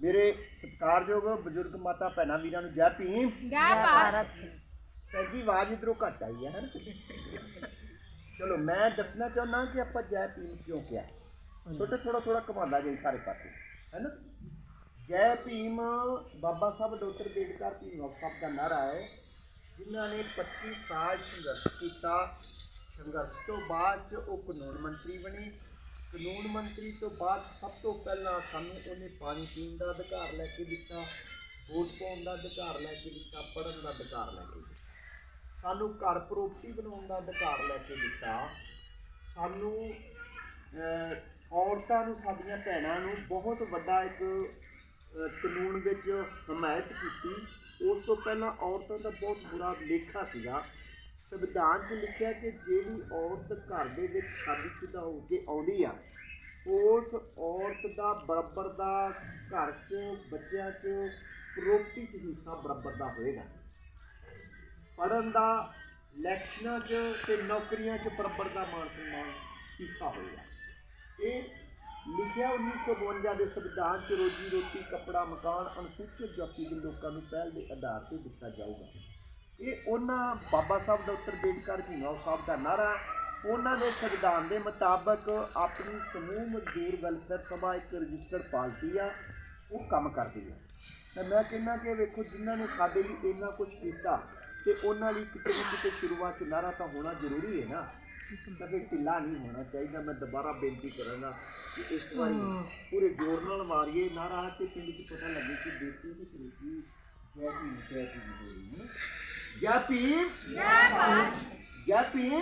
ਮੇਰੇ ਸਤਿਕਾਰਯੋਗ ਬਜ਼ੁਰਗ ਮਾਤਾ ਭੈਣਾਂ ਵੀਰਾਂ ਨੂੰ ਜੈ ਭੀਮ। ਜੈ ਭਾਰਤ। ਭੈਣ ਜੀ ਆਵਾਜ਼ ਇਧਰੋਂ ਘੱਟ ਆਈ ਹੈ ਹਨ ਚਲੋ ਮੈਂ ਦੱਸਣਾ ਚਾਹੁੰਦਾ ਕਿ ਆਪਾਂ ਜੈ ਭੀਮ ਕਿਉਂ ਕਿਹਾ? ਛੋਟੇ ਥੋੜਾ ਥੋੜਾ ਘਮਾਉਂਦਾ ਜਾਈ ਸਾਰੇ ਪਾਸੇ ਹੈਨਾ ਜੈ ਭੀਮ ਬਾਬਾ ਸਾਹਿਬ ਡਾਕਟਰ ਬੇਦਕਾਰ ਭੀਮ ਸਾਹਿਬ ਦਾ ਨਾਰਾ ਹੈ ਜਿਨ੍ਹਾਂ ਨੇ 25 ਸਾਲ ਸੰਘਰਸ਼ ਕੀਤਾ। ਸੰਘਰਸ਼ ਤੋਂ ਬਾਅਦ 'ਚ ਉਹ ਕਾਨੂੰਨ ਮੰਤਰੀ ਬਣੇ। ਕਾਨੂੰਨ ਮੰਤਰੀ ਤੋਂ ਬਾਅਦ ਸਭ ਤੋਂ ਪਹਿਲਾਂ ਸਾਨੂੰ ਉਹਨੇ ਪਾਣੀ ਪੀਣ ਦਾ ਅਧਿਕਾਰ ਲੈ ਕੇ ਦਿੱਤਾ, ਵੋਟ ਪਾਉਣ ਦਾ ਅਧਿਕਾਰ ਲੈ ਕੇ ਦਿੱਤਾ, ਪੜ੍ਹਨ ਦਾ ਅਧਿਕਾਰ ਲੈ ਕੇ ਦਿੱਤਾ। ਸਾਨੂੰ ਘਰ ਪ੍ਰੋਪਰਟੀ ਬਣਾਉਣ ਦਾ ਅਧਿਕਾਰ ਲੈ ਕੇ ਦਿੱਤਾ। ਸਾਨੂੰ ਔਰਤਾਂ ਨੂੰ, ਸਾਡੀਆਂ ਭੈਣਾਂ ਨੂੰ ਬਹੁਤ ਵੱਡਾ ਇੱਕ ਕਾਨੂੰਨ ਵਿੱਚ ਹਮਾਇਤ ਕੀਤੀ। ਉਸ ਤੋਂ ਪਹਿਲਾਂ ਔਰਤਾਂ ਦਾ ਬਹੁਤ ਬੁਰਾ ਲੇਖਾ ਸੀਗਾ। ਸੰਵਿਧਾਨ 'ਚ ਲਿਖਿਆ ਕਿ ਜਿਹੜੀ ਔਰਤ ਘਰ ਦੇ ਵਿੱਚ ਸ਼ਾਦੀशुदा ਹੋ ਕੇ ਆਉਂਦੀ ਆ, ਉਸ ਔਰਤ ਦਾ ਬਰਾਬਰ ਦਾ ਘਰ 'ਚ, ਬੱਚਿਆਂ 'ਚ ਪ੍ਰੋਪਰਟੀ 'ਚ ਹਿੱਸਾ ਬਰਾਬਰ ਦਾ ਹੋਏਗਾ। ਪੜਨ ਦਾ ਲੈਕਸ਼ਨਾਂ 'ਚ ਤੇ ਨੌਕਰੀਆਂ 'ਚ ਬਰਾਬਰ ਦਾ ਮਾਨ ਸਨਮਾਨ ਹਿੱਸਾ ਹੋਏਗਾ। ਇਹ ਲਿਖਿਆ 1952 ਦੇ ਸੰਵਿਧਾਨ 'ਚ ਰੋਜੀ ਰੋਟੀ, ਕੱਪੜਾ, ਮਕਾਨ ਅਨੁਸੂਚਿਤ ਜਾਤੀ ਦੇ ਲੋਕਾਂ ਨੂੰ ਪਹਿਲ ਦੇ ਆਧਾਰ ਤੇ ਦਿੱਤਾ ਜਾਊਗਾ। ਇਹ ਉਹਨਾਂ ਬਾਬਾ ਸਾਹਿਬ ਡਾਕਟਰ ਬੇਦਕਰ ਢੀਂਗਰਾਓ ਸਾਹਿਬ ਦਾ ਨਾਰਾ ਉਹਨਾਂ ਦੇ ਸੰਵਿਧਾਨ ਦੇ ਮੁਤਾਬਕ ਆਪਣੀ ਸਮੂਹ ਮਜ਼ਦੂਰ ਵੈਲਫੇਅਰ ਸਭਾ ਇੱਕ ਰਜਿਸਟਰਡ ਪਾਰਟੀ ਆ ਉਹ ਕੰਮ ਕਰਦੀ ਆ। ਤਾਂ ਮੈਂ ਕਹਿੰਦਾ ਕਿ ਵੇਖੋ ਜਿਨ੍ਹਾਂ ਨੇ ਸਾਡੇ ਲਈ ਇੰਨਾ ਕੁਝ ਕੀਤਾ ਤੇ ਉਹਨਾਂ ਲਈ ਕਿਤੇ ਨਾ ਕਿਤੇ ਸ਼ੁਰੂਆਤ 'ਚ ਨਾਰਾ ਤਾਂ ਹੋਣਾ ਜ਼ਰੂਰੀ ਹੈ ਨਾ। ਤਾਂ ਫਿਰ ਢਿੱਲਾ ਨਹੀਂ ਹੋਣਾ ਚਾਹੀਦਾ ਮੈਂ ਦੁਬਾਰਾ ਬੇਨਤੀ ਕਰਾਂਗਾ ਕਿ ਇਸ ਵਾਰੀ ਪੂਰੇ ਜ਼ੋਰ ਨਾਲ ਮਾਰੀਏ ਨਾਰਾ ਤੇ ਪਿੰਡ 'ਚ ਪਤਾ ਲੱਗੇ ਕਿ ਦੇਸੀ ਦੀ ਤਰੀਕੀ ਜੈ ਭੀਮ ਜੈ ਭੀਮ ਹੋ ਰਹੀ ਹੈ ਜੈ ਭੀਮ ਜੈ ਭੀਮ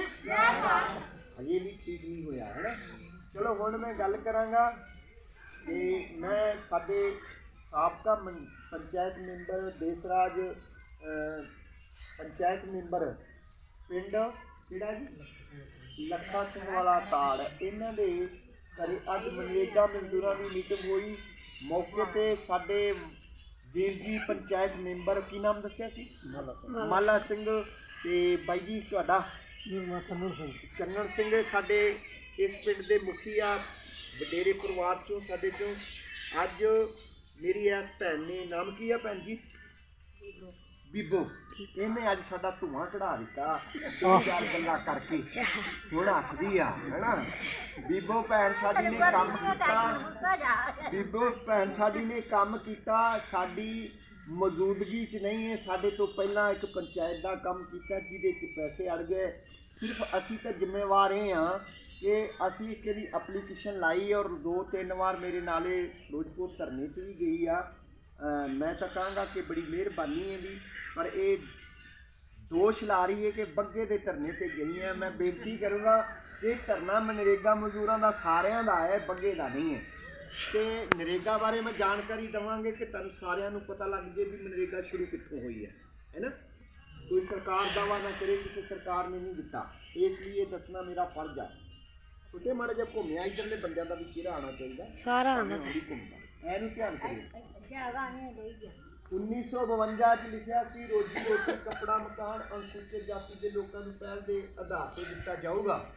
ਹਜੇ ਵੀ ਠੀਕ ਨਹੀਂ ਹੋਇਆ ਹੈ ਨਾ ਚਲੋ ਹੁਣ ਮੈਂ ਗੱਲ ਕਰਾਂਗਾ ਕਿ ਮੈਂ ਸਾਡੇ ਸਾਬਕਾ ਮੰ- ਪੰਚਾਇਤ ਮੈਂਬਰ ਦੇਸਰਾਜ ਅਹ, ਪੰਚਾਇਤ ਮੈਂਬਰ ਪਿੰਡ ਕਿਹੜਾ ਜੀ ਲੱਖਾ ਸਿੰਘ ਵਾਲਾ ਤਾੜ ਇਹਨਾਂ ਦੇ ਘਰੇ ਅੱਜ ਮਨਰੇਗਾ ਮਜ਼ਦੂਰਾਂ ਦੀ ਮੀਟਿੰਗ ਹੋਈ ਮੌਕੇ ਤੇ ਸਾਡੇ ਵੀਰ ਜੀ ਪੰਚਾਇਤ ਮੈਂਬਰ ਕੀ ਨਾਮ ਦੱਸਿਆ ਸੀ? ਮਾਲਾ ਸਿੰਘ। ਤੇ ਬਾਈ ਜੀ ਤੁਹਾਡਾ? ਚੰਨਣ ਸਿੰਘ। ਸਾਡੇ ਇਸ ਪਿੰਡ ਦੇ ਮੁਖੀਆ ਵਡੇਰੇ ਪਰਿਵਾਰ ਚੋਂ ਸਾਡੇ ਚੋਂ। ਅੱਜ ਮੇਰੀ ਇਸ ਭੈਣ ਨੇ ਨਾਮ ਕੀ ਆ ਭੈਣ ਜੀ? ਬੀਬੋ ਇਹਨੇ ਅੱਜ ਸਾਡਾ ਧੂਆਂ ਕਢਾ ਦਿੱਤਾ। ਦੋ ਚਾਰ ਗੱਲਾਂ ਕਰਕੇ ਹੁਣ ਹੱਸਦੀ ਆ ਹੈਨਾ? ਬੀਬੋ ਭੈਣ ਸਾਡੀ ਨੇ ਕੰਮ ਕੀਤਾ। ਬੀਬੋ ਭੈਣ ਸਾਡੀ ਨੇ ਕੰਮ ਕੀਤਾ। ਸਾਡੀ ਮੌਜੂਦਗੀ 'ਚ ਨਹੀਂ ਹੈ। ਸਾਡੇ ਤੋਂ ਪਹਿਲਾਂ ਇੱਕ ਪੰਚਾਇਤ ਦਾ ਕੰਮ ਕੀਤਾ ਜਿਹਦੇ 'ਚ ਪੈਸੇ ਅੜ ਗਏ। ਸਿਰਫ ਅਸੀਂ ਤਾਂ ਜ਼ਿੰਮੇਵਾਰ ਹਾਂ ਕਿ ਅਸੀਂ ਇੱਕ ਇਹਦੀ ਐਪਲੀਕੇਸ਼ਨ ਲਾਈ ਔਰ ਦੋ ਤਿੰਨ ਵਾਰ ਮੇਰੇ ਨਾਲੇ ਫਿਰੋਜ਼ਪੁਰ ਧਰਨੇ 'ਚ ਵੀ ਗਈ ਆ। ਮੈਂ ਤਾਂ ਕਹਾਂਗਾ ਕਿ ਬੜੀ ਮਿਹਰਬਾਨੀ ਹੈ ਦੀ ਪਰ ਇਹ ਦੋਸ਼ ਲਾ ਰਹੀ ਹੈ ਕਿ ਬੱਗੇ ਦੇ ਧਰਨੇ ਤੇ ਗਈ ਹੈ। ਮੈਂ ਬੇਨਤੀ ਕਰੂੰਗਾ ਕਿ ਧਰਨਾ ਮਨਰੇਗਾ ਮਜ਼ਦੂਰਾਂ ਦਾ ਸਾਰਿਆਂ ਦਾ ਹੈ ਬੱਗੇ ਦਾ ਨਹੀਂ ਹੈ। ਤੇ ਨਰੇਗਾ ਬਾਰੇ ਮੈਂ ਜਾਣਕਾਰੀ ਦਵਾਂਗੇ ਕਿ ਤੁਹਾਨੂੰ ਸਾਰਿਆਂ ਨੂੰ ਪਤਾ ਲੱਗ ਜੇ ਵੀ ਮਨਰੇਗਾ ਸ਼ੁਰੂ ਕਿੱਥੋਂ ਹੋਈ ਹੈ ਹੈਨਾ ਕੋਈ ਸਰਕਾਰ ਦਾਵਾ ਨਾ ਕਰੇ ਕਿਸੇ ਸਰਕਾਰ ਨੇ ਨਹੀਂ ਦਿੱਤਾ। ਇਸ ਲਈ ਇਹ ਦੱਸਣਾ ਮੇਰਾ ਫਰਜ਼ ਆ। ਛੋਟੇ ਮਾੜੇ ਜਿਹਾ ਘੁੰਮਿਆ ਇਧਰਲੇ ਬੰਦਿਆਂ ਦਾ ਵੀ ਚਿਹਰਾ ਆਣਾ ਚਾਹੀਦਾ। ਸਾਰਾ ਆਉਣਾ ਘੁੰਮਦਾ। ਇਹਨੂੰ ਧਿਆਨ ਕਰਿਓ। 1952 ਚ ਲਿਖਿਆ ਸੀ ਰੋਜੀ ਰੋਟੀ ਕੱਪੜਾ ਮਕਾਨ ਅਨੁਸੂਚਿਤ ਜਾਤੀ ਦੇ ਲੋਕਾਂ ਨੂੰ ਪਹਿਲ ਦੇ ਆਧਾਰ ਤੇ ਦਿੱਤਾ ਜਾਊਗਾ।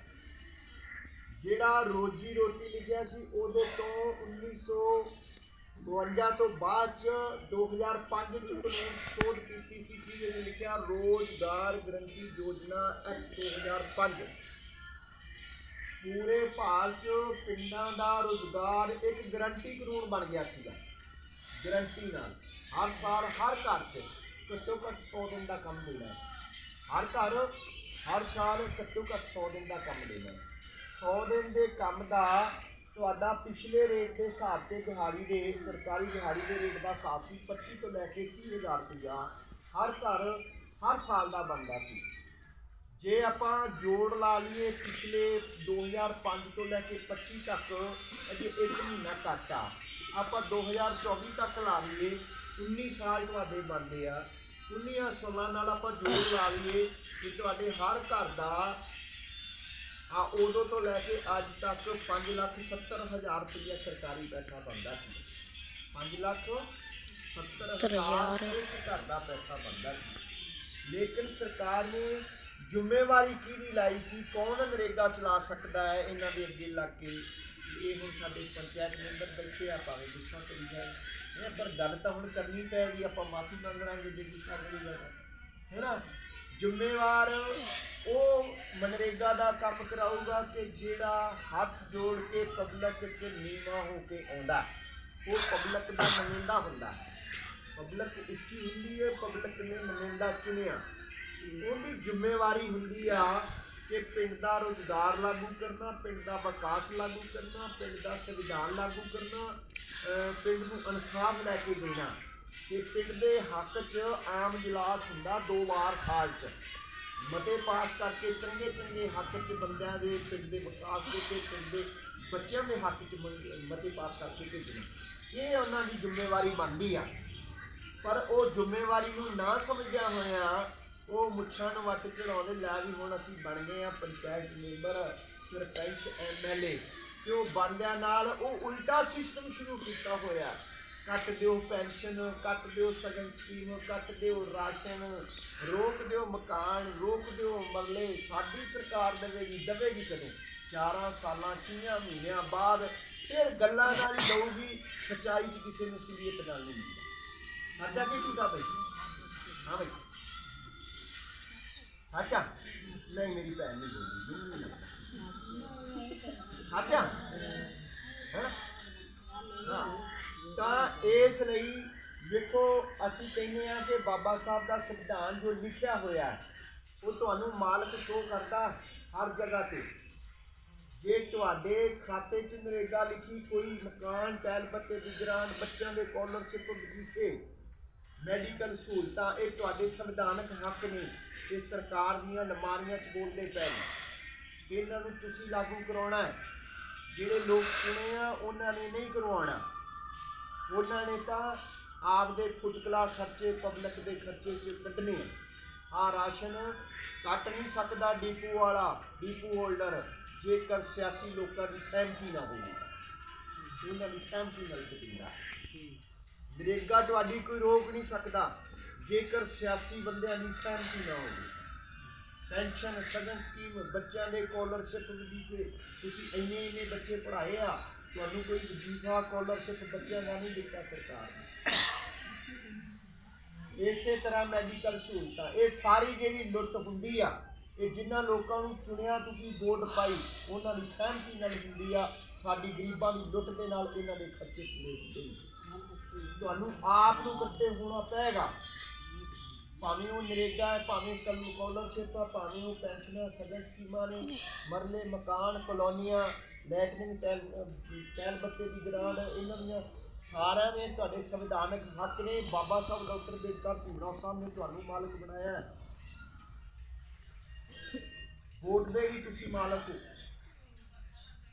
ਜਿਹੜਾ ਰੋਜੀ ਰੋਟੀ ਲਿਖਿਆ ਸੀ ਉਦੋਂ ਤੋਂ 1952 ਤੋਂ ਬਾਅਦ ਚ 2005 ਚ ਕਾਨੂੰਨ ਸੋਧ ਕੀਤੀ ਸੀ ਜਿਹਦੇ ਵਿੱਚ ਲਿਖਿਆ ਰੋਜ਼ਗਾਰ ਗਰੰਟੀ ਯੋਜਨਾ ਐਕਟ 2005 ਪੂਰੇ ਭਾਰਤ ਚ ਪਿੰਡਾਂ ਦਾ ਰੋਜ਼ਗਾਰ ਇੱਕ ਗਰੰਟੀ ਕਾਨੂੰਨ ਬਣ ਗਿਆ ਸੀਗਾ। ਗਰੰਟੀ ਨਾਲ। ਹਰ ਸਾਲ ਹਰ ਘਰ 'ਚ ਘੱਟੋ ਘੱਟ 100 ਦਿਨ ਦਾ ਕੰਮ ਮਿਲਣਾ ਹੈ। ਹਰ ਘਰ ਹਰ ਸਾਲ ਘੱਟੋ ਘੱਟ 100 ਦਿਨ ਦਾ ਕੰਮ ਦੇਣਾ 100 ਦਿਨ ਦੇ ਕੰਮ ਦਾ ਤੁਹਾਡਾ ਪਿਛਲੇ ਰੇਟ ਦੇ ਹਿਸਾਬ ਤੇ ਦਿਹਾੜੀ ਦੇ ਸਰਕਾਰੀ ਦਿਹਾੜੀ ਦੇ ਰੇਟ ਦਾ ਹਿਸਾਬ ਸੀ 25 ਤੋਂ ਲੈ ਕੇ 30000 ਰੁਪਇਆ ਹਰ ਘਰ ਹਰ ਸਾਲ ਦਾ ਬਣਦਾ ਸੀ। ਜੇ ਆਪਾਂ ਜੋੜ ਲਾ ਲਈਏ ਪਿਛਲੇ 2005 ਤੋਂ ਲੈ ਕੇ 25 ਤੱਕ ਅਜੇ ਇੱਕ ਮਹੀਨਾ ਘੱਟ ਆ। ਆਪਾਂ 2024 ਤੱਕ ਲਾ ਲਈਏ 19 ਸਾਲ ਤੁਹਾਡੇ ਬਣਦੇ ਆ। 19 ਸਾਲਾਂ ਨਾਲ ਆਪਾਂ ਜੋੜ ਲਾ ਲਈਏ ਕਿ ਤੁਹਾਡੇ ਹਰ ਘਰ ਦਾ ਆ ਉਦੋਂ ਤੋਂ ਲੈ ਕੇ ਅੱਜ ਤੱਕ 5 ਲੱਖ 70 ਹਜ਼ਾਰ ਰੁਪਇਆ ਸਰਕਾਰੀ ਪੈਸਾ ਬਣਦਾ ਸੀ। 5 ਲੱਖ 70 ਹਜ਼ਾਰ। ਇੱਕ ਘਰ ਦਾ ਪੈਸਾ ਬਣਦਾ ਸੀ। ਲੇਕਿਨ ਸਰਕਾਰ ਨੇ ਜ਼ਿੰਮੇਵਾਰੀ ਕਿਹਦੀ ਲਾਈ ਸੀ? ਕੌਣ ਨਰੇਗਾ ਚਲਾ ਸਕਦਾ ਹੈ ਇਹਨਾਂ ਦੇ ਅੱਗੇ ਲੱਗ ਕੇ? ਇਹ ਹੁਣ ਸਾਡੇ ਪੰਚਾਇਤ ਮੈਂਬਰ ਬੈਠੇ ਆ, ਭਾਵੇਂ ਗੁੱਸਾ ਕਰੀ ਜਾਏ ਇਹ ਪਰ ਗੱਲ ਤਾਂ ਹੁਣ ਕਰਨੀ ਪੈਗੀ ਆਪਾਂ ਮਾਫੀ ਮੰਗ ਲਾਂਗੇ ਜੇ ਕੀ ਸਾਡੀ ਗੱਲ ਹੈ ਨਾ? ਜ਼ਿੰਮੇਵਾਰ ਉਹ ਮਨਰੇਗਾ ਦਾ ਕੰਮ ਕਰਾਊਗਾ ਕਿ ਜਿਹੜਾ ਹੱਥ ਜੋੜ ਕੇ ਪਬਲਿਕ 'ਚ ਨੀਵਾ ਹੋ ਕੇ ਆਉਂਦਾ। ਉਹ ਪਬਲਿਕ ਦਾ ਨੁਮਾਇੰਦਾ ਹੁੰਦਾ। ਪਬਲਿਕ ਉੱਚੀ ਹੁੰਦੀ ਹੈ ਪਬਲਿਕ ਨੇ ਨੁਮਾਇੰਦਾ ਚੁਣਿਆ। ਉਹਦੀ ਜ਼ਿੰਮੇਵਾਰੀ ਹੁੰਦੀ ਆ ਕਿ ਪਿੰਡ ਦਾ ਰੋਜ਼ਗਾਰ ਲਾਗੂ ਕਰਨਾ, ਪਿੰਡ ਦਾ ਵਿਕਾਸ ਲਾਗੂ ਕਰਨਾ, ਪਿੰਡ ਦਾ ਸੰਵਿਧਾਨ ਲਾਗੂ ਕਰਨਾ ਪਿੰਡ ਨੂੰ ਇਨਸਾਫ ਲੈ ਕੇ ਦੇਣਾ। ਕਿ ਪਿੰਡ ਦੇ ਹੱਕ 'ਚ ਆਮ ਇਜਲਾਸ ਹੁੰਦਾ ਦੋ ਵਾਰ ਸਾਲ 'ਚ। ਮਤੇ ਪਾਸ ਕਰਕੇ ਚੰਗੇ ਚੰਗੇ ਹੱਕ 'ਚ ਬੰਦਿਆਂ ਦੇ ਪਿੰਡ ਦੇ ਵਿਕਾਸ ਦੇ ਤੇ ਪਿੰਡ ਦੇ ਬੱਚਿਆਂ ਦੇ ਹੱਕ 'ਚ ਮੰਗ- ਮਤੇ ਪਾਸ ਕਰਕੇ ਭੇਜਣਾ। ਇਹ ਉਹਨਾਂ ਦੀ ਜ਼ਿੰਮੇਵਾਰੀ ਬਣਦੀ ਆ। ਪਰ ਉਹ ਜ਼ਿੰਮੇਵਾਰੀ ਨੂੰ ਨਾ ਸਮਝਿਆ ਹੋਇਆ ਉਹ ਮੁੱਛਾਂ ਨੂੰ ਵੱਟ ਚੜਾਉਂਦੇ ਲੈ ਵੀ ਹੁਣ ਅਸੀਂ ਬਣ ਗਏ ਆ ਪੰਚਾਇਤ ਮੈਂਬਰ, ਸਰਪੰਚ ਐਮਐਲਏ ਤੇ ਉਹ ਬੰਦਿਆਂ ਨਾਲ ਉਹ ਉਲਟਾ ਸਿਸਟਮ ਸ਼ੁਰੂ ਕੀਤਾ ਹੋਇਆ। ਕੱਟ ਦਿਓ ਪੈਨਸ਼ਨ, ਕੱਟ ਦਿਓ ਸਗਨ ਸਕੀਮ ਕੱਟ ਦਿਓ ਰਾਸ਼ਨ, ਰੋਕ ਦਿਓ ਮਕਾਨ, ਰੋਕ ਦਿਓ ਮਰਲੇ। ਸਾਡੀ ਸਰਕਾਰ ਦੇਵੇਗੀ ਦੇਵੇਗੀ ਕਦੋਂ। 4 ਸਾਲਾਂ 6 ਮਹੀਨਿਆਂ ਬਾਅਦ ਫਿਰ ਗੱਲਾਂ ਨਾਲ ਹੀ ਦਊਗੀ, ਸੱਚਾਈ 'ਚ ਕਿਸੇ ਨੂੰ ਸੀਰੀਅਤ ਨਾਲ ਨਹੀਂ ਮਿਲਦਾ ਸੱਚਾ ਕੀ ਝੂਠਾ ਬਈ ਹਾਂ ਬਈ ਸੱਚਾ? ਨਹੀਂ, ਮੇਰੀ ਭੈਣ ਨਹੀਂ ਬੋਲਦੀ, ਮੈਨੂੰ ਹੈ? ਤਾਂ ਇਸ ਲਈ ਵੇਖੋ, ਅਸੀਂ ਕਹਿੰਦੇ ਆ ਕਿ ਬਾਬਾ ਸਾਹਿਬ ਦਾ ਸੰਵਿਧਾਨ ਜੋ ਲਿਖਿਆ ਹੋਇਆ ਉਹ ਤੁਹਾਨੂੰ ਮਾਲਕ ਸ਼ੋ ਕਰਦਾ ਹਰ ਜਗ੍ਹਾ ਤੇ। ਜੇ ਤੁਹਾਡੇ ਖਾਤੇ 'ਚ ਨਰੇਗਾ ਲਿਖੀ ਕੋਈ ਮਕਾਨ, ਟੈਲ ਪੱਤੇ ਦੀ ਗ੍ਰਾਂਟ ਬੱਚਿਆਂ ਦੇ ਸਕਾਲਰਸ਼ਿਪ ਵਜ਼ੀਫੇ ਮੈਡੀਕਲ ਸਹੂਲਤਾਂ, ਇਹ ਤੁਹਾਡੇ ਸੰਵਿਧਾਨਕ ਹੱਕ ਨੇ ਇਹ ਸਰਕਾਰ ਦੀਆਂ ਲਮਾਰੀਆਂ 'ਚ ਬੋਲਦੇ ਪਏ ਨੇ। ਇਹਨਾਂ ਨੂੰ ਤੁਸੀਂ ਲਾਗੂ ਕਰਾਉਣਾ ਹੈ। ਜਿਹੜੇ ਲੋਕ ਚੁਣੇ ਆ, ਉਹਨਾਂ ਨੇ ਨਹੀਂ ਕਰਵਾਉਣਾ। ਉਹਨਾਂ ਨੇ ਤਾਂ ਆਪਦੇ ਫੁਟਕਲਾ ਖਰਚੇ, ਪਬਲਿਕ ਦੇ ਖਰਚੇ 'ਚ ਕੱਢਣੇ ਆ। ਰਾਸ਼ਨ ਕੱਟ ਨਹੀਂ ਸਕਦਾ ਡੀਪੂ ਵਾਲਾ, ਡੀਪੂ ਹੋਲਡਰ, ਜੇਕਰ ਸਿਆਸੀ ਲੋਕਾਂ ਦੀ ਸਹਿਮਤੀ ਨਾ ਹੋਵੇ। ਉਹਨਾਂ ਦੀ ਸਹਿਮਤੀ ਨਾਲ ਕੱਢੀਦਾ ਨਰੇਗਾ ਤੁਹਾਡੀ ਕੋਈ ਰੋਕ ਨਹੀਂ ਸਕਦਾ। ਜੇਕਰ ਸਿਆਸੀ ਬੰਦਿਆਂ ਦੀ ਸਹਿਮਤੀ ਨਾ ਹੋਵੇ। ਪੈਨਸ਼ਨ ਸਗਨ ਸਕੀਮ ਬੱਚਿਆਂ ਦੇ ਸਕਾਲਰਸ਼ਿਪ ਵਜ਼ੀਫੇ ਤੁਸੀਂ ਇੰਨੇ ਇੰਨੇ ਬੱਚੇ ਪੜ੍ਹਾਏ ਆ, ਤੁਹਾਨੂੰ ਕੋਈ ਵਜ਼ੀਫਾ ਸਕਾਲਰਸ਼ਿਪ ਬੱਚਿਆਂ ਦਾ ਨਹੀਂ ਦਿੱਤਾ ਸਰਕਾਰ ਨੇ। ਇਸੇ ਤਰ੍ਹਾਂ ਮੈਡੀਕਲ ਸਹੂਲਤਾਂ, ਇਹ ਸਾਰੀ ਜਿਹੜੀ ਲੁੱਟ ਹੁੰਦੀ ਆ, ਇਹ ਜਿਨ੍ਹਾਂ ਲੋਕਾਂ ਨੂੰ ਚੁਣਿਆ ਤੁਸੀਂ ਵੋਟ ਪਾਈ, ਉਹਨਾਂ ਦੀ ਸਹਿਮਤੀ ਨਾਲ ਹੁੰਦੀ ਆ, ਸਾਡੀ ਗਰੀਬਾਂ ਦੀ ਲੁੱਟ ਦੇ ਨਾਲ ਇਹਨਾਂ ਦੇ ਖਰਚੇ ਪੂਰੇ ਹੁੰਦੇ ਨੇ। ਤੁਹਾਨੂੰ ਆਪ ਨੂੰ ਇਕੱਠੇ ਹੋਣਾ ਪਏਗਾ। ਭਾਵੇਂ ਉਹ ਨਰੇਗਾ ਹੈ, ਭਾਵੇਂ ਕੱਲ ਸਕਾਲਰਸ਼ਿਪ ਆ ਭਾਵੇਂ ਉਹ ਪੈਨਸ਼ਨਾਂ, ਸਗਨ ਸਕੀਮਾਂ ਨੇ, ਮਰਲੇ ਮਕਾਨ, ਕਲੋਨੀਆਂ, ਲੈਟਰਿੰਗ ਟੈਲ ਟੈਲ ਬੱਤੇ ਦੀ ਗ੍ਰਾਂਟ, ਇਹਨਾਂ ਦੀਆਂ ਸਾਰਿਆਂ ਦੇ ਤੁਹਾਡੇ ਸੰਵਿਧਾਨਕ ਹੱਕ ਨੇ। ਬਾਬਾ ਸਾਹਿਬ ਡਾਕਟਰ ਬੇਟਾ ਭੀਮਰਾਓ ਸਾਹਿਬ ਨੇ ਤੁਹਾਨੂੰ ਮਾਲਕ ਬਣਾਇਆ ਹੈ। ਵੋਟ ਦੇ ਵੀ ਤੁਸੀਂ ਮਾਲਕ ਹੋ।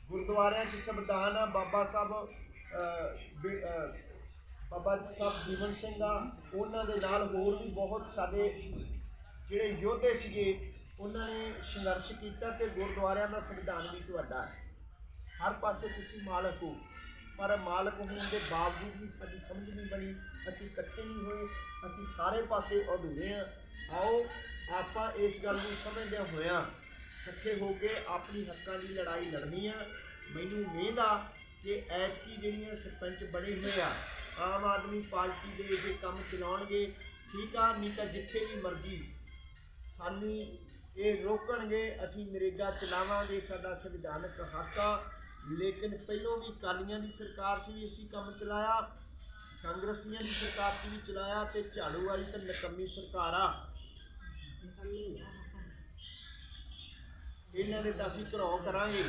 ਗੁਰਦੁਆਰਿਆਂ 'ਚ ਸੰਵਿਧਾਨ ਆ, ਬਾਬਾ ਸਾਹਿਬ ਅਹ, ਬੇ- ਬਾਬਾ ਸਾਹਿਬ ਜੀਵਨ ਸਿੰਘ ਆ ਉਹਨਾਂ ਦੇ ਨਾਲ ਹੋਰ ਵੀ ਬਹੁਤ ਸਾਡੇ ਜਿਹੜੇ ਯੋਧੇ ਸੀਗੇ ਉਹਨਾਂ ਨੇ ਸੰਘਰਸ਼ ਕੀਤਾ ਤੇ ਗੁਰਦੁਆਰਿਆਂ ਦਾ ਸੰਵਿਧਾਨ ਵੀ ਤੁਹਾਡਾ ਹੈ। ਹਰ ਪਾਸੇ ਤੁਸੀਂ ਮਾਲਕ ਹੋ ਪਰ ਮਾਲਕ ਹੋਣ ਦੇ ਬਾਵਜੂਦ ਵੀ ਸਾਡੀ ਸਮਝ ਨਹੀਂ ਬਣੀ ਅਸੀਂ ਇਕੱਠੇ ਨਹੀਂ ਹੋਏ ਅਸੀਂ ਸਾਰੇ ਪਾਸੇ ਅਧੂਰੇ ਆ ਆਓ ਆਪਾਂ ਇਸ ਗੱਲ ਨੂੰ ਸਮਝਦਿਆਂ ਹੋਇਆਂ ਇਕੱਠੇ ਹੋ ਕੇ ਆਪਣੀ ਹੱਕਾਂ ਦੀ ਲੜਾਈ ਲੜਨੀ ਆ। ਮੈਨੂੰ ਉਮੀਦ ਆ ਕਿ ਐਤਕੀ ਜਿਹੜੀਆਂ ਸਰਪੰਚ ਬਣੇ ਹੋਏ ਆ ਆਮ ਆਦਮੀ ਪਾਰਟੀ ਦੇ ਜੇ ਕੰਮ ਚਲਾਉਣਗੇ, ਠੀਕ ਆ, ਨਹੀਂ ਤਾਂ ਜਿੱਥੇ ਵੀ ਮਰਜ਼ੀ ਸਾਨੂੰ ਇਹ ਰੋਕਣਗੇ, ਅਸੀਂ ਨਰੇਗਾ ਚਲਾਵਾਂਗੇ ਸਾਡਾ ਸੰਵਿਧਾਨਕ ਹੱਕ ਆ। ਲੇਕਿਨ ਪਹਿਲੋਂ ਵੀ ਕਾਲੀਆਂ ਦੀ ਸਰਕਾਰ 'ਚ ਵੀ ਅਸੀਂ ਕੰਮ ਚਲਾਇਆ, ਕਾਂਗਰਸੀਆਂ ਦੀ ਸਰਕਾਰ 'ਚ ਵੀ ਚਲਾਇਆ ਤੇ ਝਾੜੂ ਵਾਲੀ ਤਾਂ ਨਕੰਮੀ ਸਰਕਾਰ ਆ। ਇਹਨਾਂ ਦੇ ਤਾਂ ਅਸੀਂ ਘਰੋਂ ਕਰਾਂਗੇ।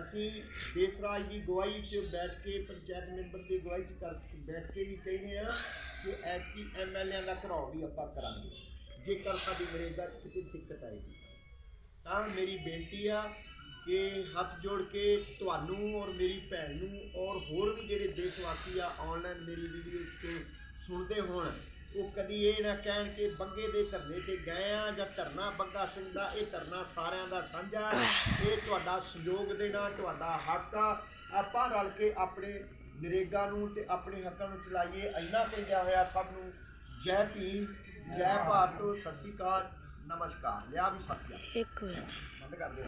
ਅਸੀਂ ਦੇਸ ਰਾਜ ਦੀ ਗਵਾਹੀ 'ਚ ਬੈਠ ਕੇ ਪੰਚਾਇਤ ਮੈਂਬਰ ਦੀ ਗਵਾਹੀ 'ਚ ਕਰ ਬੈਠ ਕੇ ਵੀ ਕਹਿੰਦੇ ਆ ਕਿ ਐਤਕੀ ਐਮਐਲਏ ਦਾ ਘਰਾਓ ਵੀ ਆਪਾਂ ਕਰਾਂਗੇ। ਜੇਕਰ ਸਾਡੀ ਨਰੇਗਾ 'ਚ ਕਿਤੇ ਦਿੱਕਤ ਆਏਗੀ। ਤਾਂ ਮੇਰੀ ਬੇਨਤੀ ਆ ਕਿ ਹੱਥ ਜੋੜ ਕੇ ਤੁਹਾਨੂੰ ਔਰ ਮੇਰੀ ਭੈਣ ਨੂੰ ਔਰ ਹੋਰ ਵੀ ਜਿਹੜੇ ਦੇਸ਼ ਵਾਸੀ ਆ ਆਨਲਾਈਨ ਮੇਰੀ ਵੀਡੀਓ ਚ ਸੁਣਦੇ ਹੋਣ, ਉਹ ਕਦੀ ਇਹ ਨਾ ਕਹਿਣ ਕਿ ਬੰਗੇ ਦੇ ਧਰਨੇ ਤੇ ਗਏ ਆ ਜਾਂ ਧਰਨਾ ਬੰਗਾ ਸਿੰਘ ਦਾ, ਇਹ ਧਰਨਾ ਸਾਰਿਆਂ ਦਾ ਸਾਂਝਾ ਇਹ ਤੁਹਾਡਾ ਸਹਿਯੋਗ ਦੇਣਾ, ਤੁਹਾਡਾ ਹੱਕ ਆ। ਆਪਾਂ ਰਲ ਕੇ ਆਪਣੇ ਨਰੇਗਾ ਨੂੰ ਤੇ ਆਪਣੇ ਹੱਕਾਂ ਨੂੰ ਚਲਾਈਏ ਇੰਨਾ ਕਹਿੰਦਿਆ ਹੋਇਆ ਸਭ ਨੂੰ। ਜੈ ਭੀਮ ਜੈ ਭਾਰਤ ਸਤਿ ਸ਼੍ਰੀ ਅਕਾਲ ਨਮਸਕਾਰ। ਲਿਆ ਵੀ ਸਤਿ ਸ਼੍ਰੀ ਅਕਾਲ। ਇੱਕ ਮਿੰਟ। ਬੰਦ ਕਰ ਦਿਓ।